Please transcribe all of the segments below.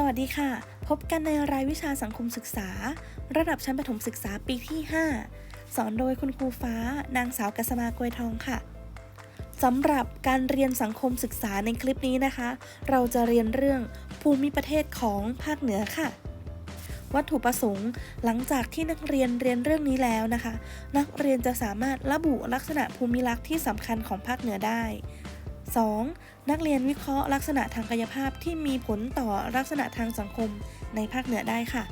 สวัสดีค่ะ พบกันในรายวิชาสังคมศึกษา ระดับชั้นประถมศึกษาปีที่ 5 สอนโดยคุณครูฟ้า นางสาวกัสมากวยทองค่ะสำหรับการเรียนสังคมศึกษาในคลิปนี้นะคะ เราจะเรียนเรื่องภูมิประเทศของภาคเหนือค่ะ วัตถุประสงค์ หลังจากที่นักเรียนเรียนเรื่องนี้แล้วนะคะ นักเรียนจะสามารถระบุลักษณะภูมิลักษณ์ที่สำคัญของภาคเหนือได้ 2. นักเรียนวิเคราะห์ลักษณะทางกายภาพที่มีผลต่อลักษณะทางสังคมในภาคเหนือได้ค่ะ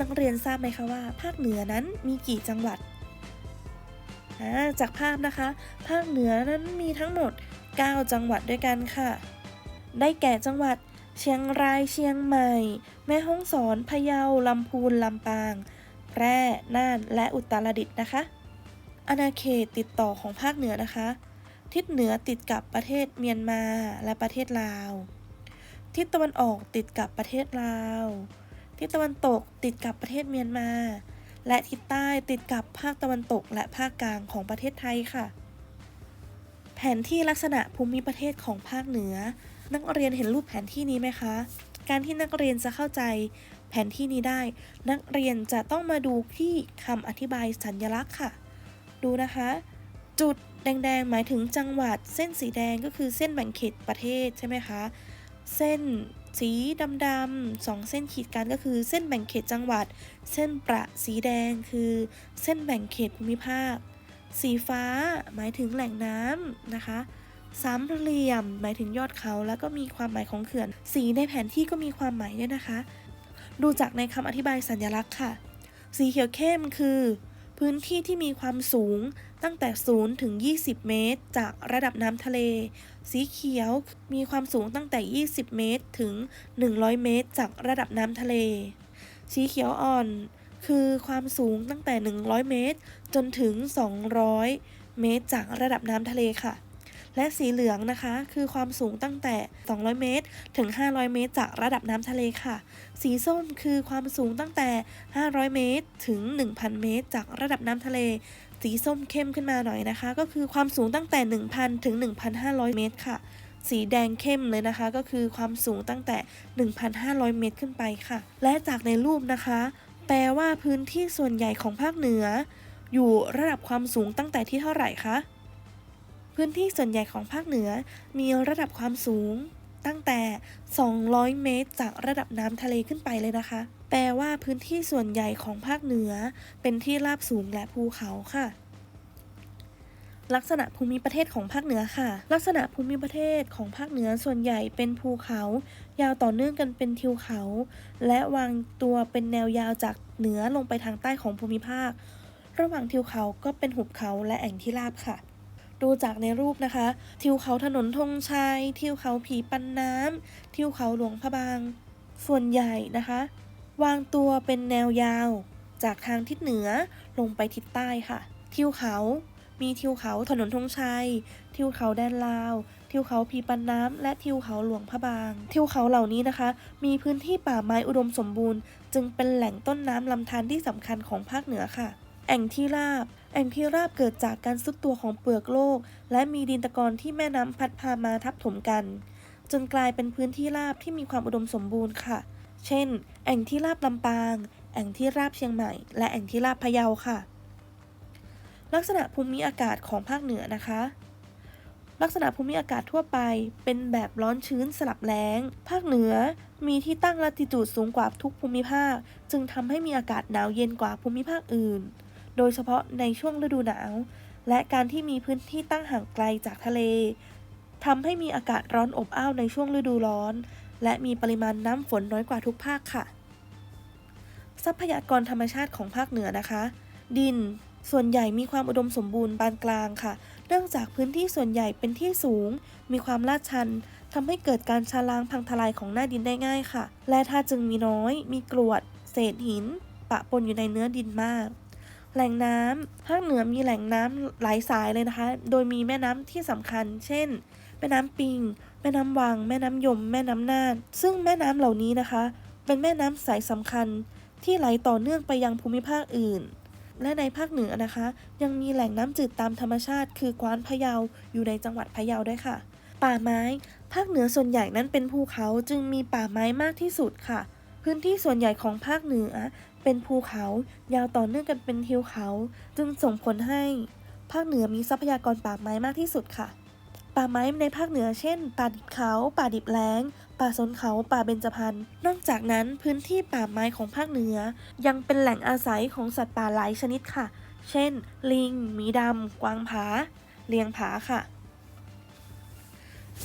นักเรียนทราบไหมคะว่า ภาคเหนือนั้นมีกี่จังหวัดาจากภาพนะคะ ภาคเหนือนั้นมีทั้งหมด 9 จังหวัดด้วยกันค่ะ ได้แก่จังหวัด เชียงราย เชียงใหม่ แม่ฮ่องสอน พะเยา ลำพูน ลำปาง แพร่ น่าน และอุตรดิตถ์นะคะอาณาเขตติดต่อของภาคเหนือนะคะ ทิศเหนือติดกับประเทศเมียนมาและประเทศลาว ทิศตะวันออกติดกับประเทศลาว ทิศตะวันตกติดกับประเทศเมียนมา และทิศใต้ติดกับภาคตะวันตกและภาคกลางของประเทศไทยค่ะ แผนที่ลักษณะภูมิประเทศของภาคเหนือ นักเรียนเห็นรูปแผนที่นี้ไหมคะ การที่นักเรียนจะเข้าใจแผนที่นี้ได้ นักเรียนจะต้องมาดูที่คำอธิบายสัญลักษณ์ค่ะ ดูนะคะ จุด แดงๆ หมายถึงจังหวัด เส้นสีแดงก็คือเส้นแบ่งเขตประเทศใช่ไหมคะ เส้นสีดำๆสองเส้นขีดกันก็คือเส้นแบ่งเขตจังหวัด เส้นประสีแดงคือเส้นแบ่งเขตภูมิภาค สีฟ้าหมายถึงแหล่งน้ำนะคะสามเหลี่ยม หมายถึงยอดเขาแล้วก็มีความหมายของเขื่อน สีในแผนที่ก็มีความหมายด้วยนะคะ ดูจากในคำอธิบายสัญลักษณ์ค่ะ สีเขียวเข้มคือ พื้นที่ที่มีความสูงตั้งแต่ 0 ถึง 20 เมตร จากระดับน้ำทะเล สีเขียวมีความสูงตั้งแต่ 20 เมตร ถึง 100 เมตร จากระดับน้ำทะเล สีเขียวอ่อน คือความสูงตั้งแต่ 100 เมตร จนถึง 200 เมตร จากระดับน้ำทะเลค่ะ และสีเหลืองนะคะ คือความสูงตั้งแต่ 200 เมตร ถึง 500 เมตร จากระดับน้ำทะเลค่ะ สีส้มคือความสูงตั้งแต่ 500 เมตร ถึง 1,000 เมตร จากระดับน้ำทะเล สีส้มเข้มขึ้นมาหน่อยนะคะ ก็คือความสูงตั้งแต่ 1,000 ถึง 1,500 เมตรค่ะ สีแดงเข้มเลยนะคะ ก็คือความสูงตั้งแต่ 1,500 เมตรขึ้นไปค่ะ และจากในรูปนะคะ แปลว่าพื้นที่ส่วนใหญ่ของภาคเหนือ อยู่ระดับความสูงตั้งแต่ที่เท่าไหร่คะ พื้นที่ส่วนใหญ่ของภาคเหนือมีระดับความสูง ตั้งแต่ 200 เมตร จากระดับน้ำทะเลขึ้นไปเลยนะคะ แปลว่าพื้นที่ส่วนใหญ่ของภาคเหนือ เป็นที่ราบสูงและภูเขาค่ะ ลักษณะภูมิประเทศของภาคเหนือค่ะ ลักษณะภูมิประเทศของภาคเหนือส่วนใหญ่เป็นภูเขา ยาวต่อเนื่องกันเป็นทิวเขา และวางตัวเป็นแนวยาวจากเหนือลงไปทางใต้ของภูมิภาค ระหว่างทิวเขาก็เป็นหุบเขาและแอ่งที่ราบค่ะ ดูจากในรูปนะคะ ทิวเขาถนนธงชัย ทิวเขาผีปันน้ำ ทิวเขาหลวงพระบาง ส่วนใหญ่นะคะ วางตัวเป็นแนวยาว จากทางทิศเหนือลงไปทิศใต้ค่ะ ทิวเขามีทิวเขาถนนธงชัย ทิวเขาแดนลาว ทิวเขาผีปันน้ำ และทิวเขาหลวงพระบาง ทิวเขาเหล่านี้นะคะ มีพื้นที่ป่าไม้อุดมสมบูรณ์ จึงเป็นแหล่งต้นน้ำลำธารที่สำคัญของภาคเหนือค่ะ แอ่งที่ราบ แอ่งที่ราบเกิดจากการซุดตัวของเปลือกโลก และมีดินตะกอนที่แม่น้ำพัดพามาทับถมกัน จนกลายเป็นพื้นที่ราบที่มีความอุดมสมบูรณ์ค่ะ เช่น แอ่งที่ราบลำปาง แอ่งที่ราบเชียงใหม่ และแอ่งที่ราบพะเยาค่ะ ลักษณะภูมิอากาศของภาคเหนือนะคะ ลักษณะภูมิอากาศทั่วไป เป็นแบบร้อนชื้นสลับแล้ง ภาคเหนือมีที่ตั้งลัติจูดสูงกว่าทุกภูมิภาค จึงทำให้มีอากาศหนาวเย็นกว่าภูมิภาคอื่น โดยเฉพาะในช่วงฤดูหนาว และการที่มีพื้นที่ตั้งห่างไกลจากทะเลทำให้มีอากาศร้อนอบอ้าวในช่วงฤดูร้อน และมีปริมาณน้ำฝนน้อยกว่าทุกภาคค่ะ ทรัพยากรธรรมชาติของภาคเหนือนะคะ ดินส่วนใหญ่มีความอุดมสมบูรณ์ปานกลางค่ะ เนื่องจากพื้นที่ส่วนใหญ่เป็นที่สูง มีความลาดชันทำให้เกิดการชะล้างพังทลายของหน้าดินได้ง่ายค่ะ และถ้าจึงมีน้อย มีกรวด เศษหิน ปะปนอยู่ในเนื้อดินมาก แหล่งน้ำภาคเหนือมีแหล่งน้ำหลายสายเลยนะคะ โดยมีแม่น้ำที่สำคัญ เช่น แม่น้ำปิง แม่น้ำวัง แม่น้ำยม แม่น้ำน่าน ซึ่งแม่น้ำเหล่านี้นะคะ เป็นแม่น้ำสายสำคัญ ที่ไหลต่อเนื่องไปยังภูมิภาคอื่น และในภาคเหนือนะคะ ยังมีแหล่งน้ำจืดตามธรรมชาติ คือกวานพะเยาอยู่ในจังหวัดพะเยาด้วยค่ะ ป่าไม้ ภาคเหนือส่วนใหญ่นั้นเป็นภูเขาจึงมีป่าไม้มากที่สุดค่ะพื้นที่ส่วนใหญ่ของภาคเหนือ เป็นภูเขา ยาวต่อเนื่องกันเป็นทิวเขา จึงส่งผลให้ ภาคเหนือมีทรัพยากรป่าไม้มากที่สุดค่ะ ป่าไม้ในภาคเหนือเช่น ป่าดิบเขา ป่าดิบแล้ง ป่าสนเขา ป่าเบญจพรรณ นอกจากนั้นพื้นที่ป่าไม้ของภาคเหนือ ยังเป็นแหล่งอาศัยของสัตว์ป่าหลายชนิดค่ะ เช่น ลิง หมีดำ กวางผา เลียงผาค่ะ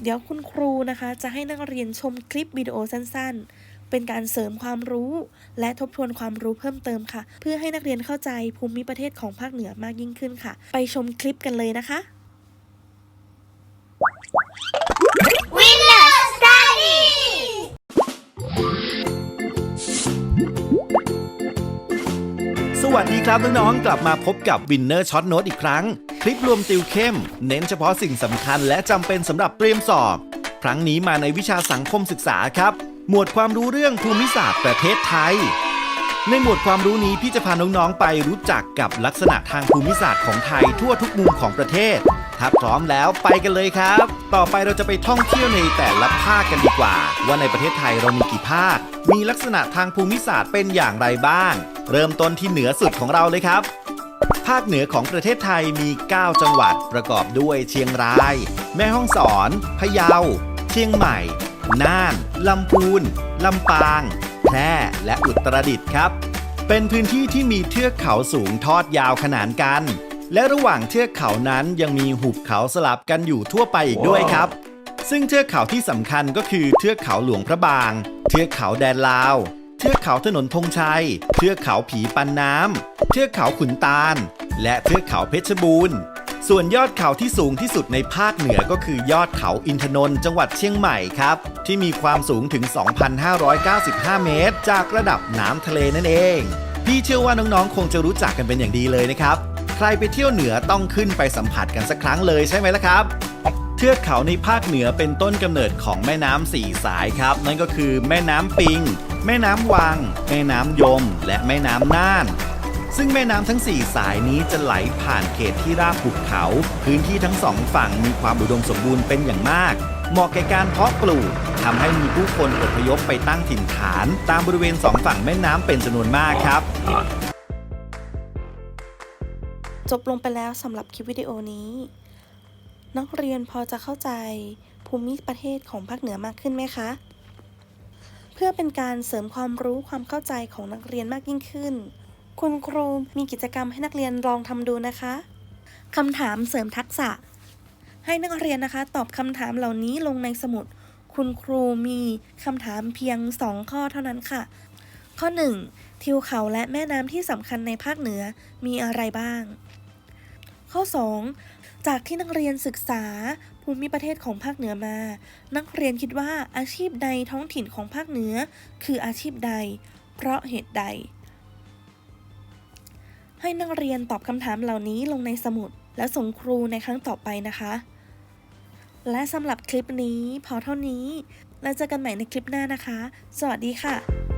เดี๋ยวคุณครูนะคะจะให้นักเรียนชมคลิปวิดีโอสั้น ๆ เป็นการเสริมความรู้ และทบทวนความรู้เพิ่มเติมค่ะ เพื่อให้นักเรียนเข้าใจภูมิประเทศของภาคเหนือมากยิ่งขึ้นค่ะ ไปชมคลิปกันเลยนะคะ Winner Study สวัสดีครับน้องๆ กลับมาพบกับ Winner Shot Note อีกครั้ง คลิปรวมติวเข้ม เน้นเฉพาะสิ่งสำคัญและจำเป็นสำหรับเตรียมสอบ ครั้งนี้มาในวิชาสังคมศึกษาครับ หมวดความรู้เรื่องภูมิศาสตร์ประเทศไทย ในหมวดความรู้นี้พี่จะพาน้องๆไปรู้จักกับลักษณะทางภูมิศาสตร์ของไทยทั่วทุกมุมของประเทศ ถ้าพร้อมแล้วไปกันเลยครับ ต่อไปเราจะไปท่องเที่ยวในแต่ละภาคกันดีกว่า ว่าในประเทศไทยเรามีกี่ภาค มีลักษณะทางภูมิศาสตร์เป็นอย่างไรบ้าง เริ่มต้นที่เหนือสุดของเราเลยครับภาคเหนือของประเทศไทยมี 9 จังหวัดประกอบด้วยเชียงราย แม่ฮ่องสอน พะเยา เชียงใหม่ น่าน ลำพูน ลำปาง แพร่ และอุตรดิตถ์ครับ เป็นพื้นที่ที่มีเทือกเขาสูงทอดยาวขนานกัน และระหว่างเทือกเขานั้นยังมีหุบเขาสลับกันอยู่ทั่วไปอีกด้วยครับ ซึ่งเทือกเขาที่สำคัญก็คือเทือกเขาหลวงพระบาง เทือกเขาแดนลาว เทือกเขาถนนธงชัย เทือกเขาผีปันน้ำ เทือกเขาขุนตาล และเทือกเขาเพชรบูรณ์ ส่วนยอดเขาที่สูงที่สุดในภาคเหนือก็คือยอดเขาอินทนนท์จังหวัดเชียงใหม่ครับ ที่มีความสูงถึง 2,595 เมตร จากระดับน้ำทะเลนั่นเอง พี่เชื่อว่าน้องๆ คงจะรู้จักกันเป็นอย่างดีเลยนะครับ ใครไปเที่ยวเหนือต้องขึ้นไปสัมผัสกันสักครั้งเลยใช่ไหมล่ะครับเทือกเขาในภาคเหนือเป็นต้นกำเนิดของแม่น้ำสี่สายครับ นั่นก็คือแม่น้ำปิง แม่น้ำวัง แม่น้ำยม และแม่น้ำน่าน ซึ่งแม่น้ำทั้ง 4 สายนี้จะไหลผ่านเขตที่ราบหุบเขา พื้นที่ทั้งสองฝั่งมีความอุดมสมบูรณ์เป็นอย่างมากเหมาะแก่การเพาะปลูกทำให้มีผู้คนอพยพไปตั้งถิ่นฐาน ตามบริเวณสองฝั่งแม่น้ำเป็นจำนวนมากครับ จบลงไปแล้วสำหรับคลิปวิดีโอนี้ นักเรียนพอจะเข้าใจภูมิประเทศของภาคเหนือมากขึ้นไหมคะ เพื่อเป็นการเสริมความรู้ความเข้าใจของนักเรียนมากยิ่งขึ้น คุณครูมีกิจกรรมให้นักเรียนลองทำดูนะคะคำถามเสริมทักษะ ให้นักเรียนนะคะ ตอบคำถามเหล่านี้ลงในสมุด คุณครูมีคำถามเพียง 2 ข้อเท่านั้นค่ะ ข้อ 1. ทิวเขาและแม่น้ำที่สำคัญในภาคเหนือมีอะไรบ้าง ข้อ 2. จากที่นักเรียนศึกษาภูมิประเทศของภาคเหนือมา นักเรียนคิดว่าอาชีพใดท้องถิ่นของภาคเหนือ คืออาชีพใด เพราะเหตุใด ให้นักเรียนตอบคำถามเหล่านี้ลงในสมุด และส่งครูในครั้งต่อไปนะคะ และสำหรับคลิปนี้พอเท่านี้ แล้วเจอกันใหม่ในคลิปหน้านะคะ สวัสดีค่ะ